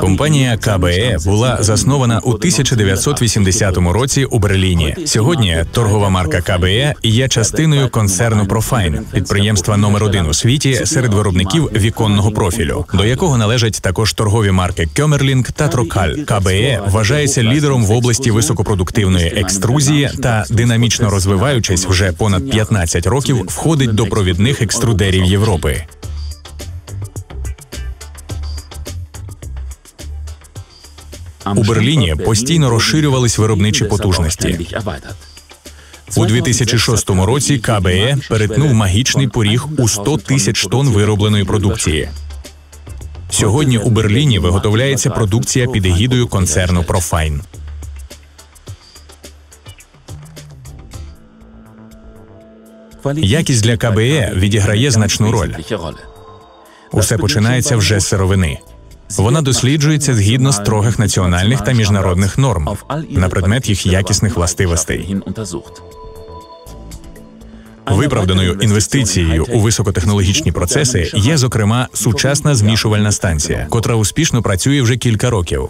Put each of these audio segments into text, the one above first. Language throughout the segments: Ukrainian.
Компанія КБЕ була заснована у 1980 році у Берліні. Сьогодні торгова марка КБЕ є частиною концерну Профайн, підприємства номер один у світі серед виробників віконного профілю, до якого належать також торгові марки Кьомерлінг та Трокаль. КБЕ вважається лідером в області високопродуктивної екструзії та динамічно розвиваючись вже понад 15 років, входить до провідних екструдерів Європи. У Берліні постійно розширювались виробничі потужності. У 2006 році КБЕ перетнув магічний поріг у 100 тисяч тонн виробленої продукції. Сьогодні у Берліні виготовляється продукція під егідою концерну Профайн. Якість для КБЕ відіграє значну роль. Усе починається вже з сировини. Вона досліджується згідно строгих національних та міжнародних норм на предмет їх якісних властивостей. Виправданою інвестицією у високотехнологічні процеси є, зокрема, сучасна змішувальна станція, котра успішно працює вже кілька років.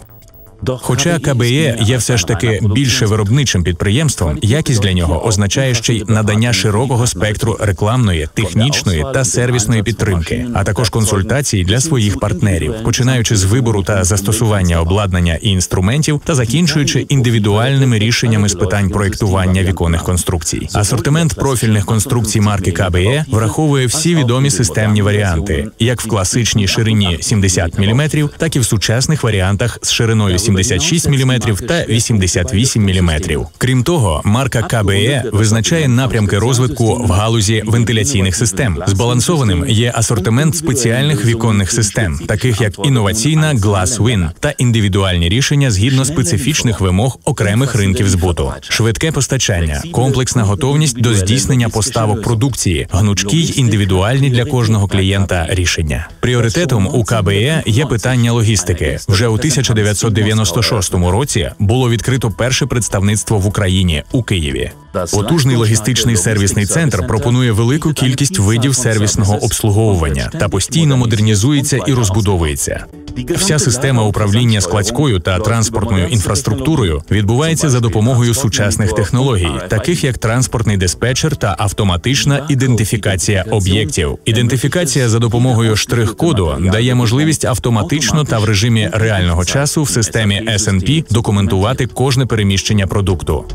Хоча КБЄ є все ж таки більше виробничим підприємством, якість для нього означає ще й надання широкого спектру рекламної, технічної та сервісної підтримки, а також консультацій для своїх партнерів, починаючи з вибору та застосування обладнання і інструментів, та закінчуючи індивідуальними рішеннями з питань проєктування віконних конструкцій. Асортимент профільних конструкцій марки КБЄ враховує всі відомі системні варіанти, як в класичній ширині 70 мм, так і в сучасних варіантах з шириною 76 мм та 88 мм. Крім того, марка КБЕ визначає напрямки розвитку в галузі вентиляційних систем. Збалансованим є асортимент спеціальних віконних систем, таких як інноваційна GlassWin та індивідуальні рішення згідно специфічних вимог окремих ринків збуту, швидке постачання, комплексна готовність до здійснення поставок продукції, гнучкі й індивідуальні для кожного клієнта рішення. Пріоритетом у КБЕ є питання логістики. Вже у 1996 році було відкрито перше представництво в Україні у Києві. Потужний логістичний сервісний центр пропонує велику кількість видів сервісного обслуговування та постійно модернізується і розбудовується. Вся система управління складською та транспортною інфраструктурою відбувається за допомогою сучасних технологій, таких як транспортний диспетчер та автоматична ідентифікація об'єктів. Ідентифікація за допомогою штрих-коду дає можливість автоматично та в режимі реального часу в системі SNP документувати кожне переміщення продукту.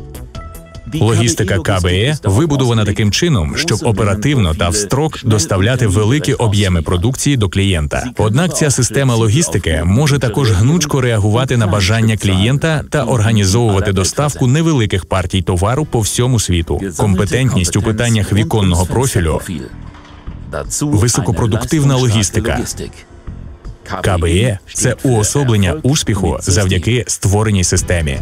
Логістика КБЕ вибудована таким чином, щоб оперативно та в строк доставляти великі об'єми продукції до клієнта. Однак ця система логістики може також гнучко реагувати на бажання клієнта та організовувати доставку невеликих партій товару по всьому світу. Компетентність у питаннях віконного профілю, високопродуктивна логістика. КБЕ – це уособлення успіху завдяки створеній системі.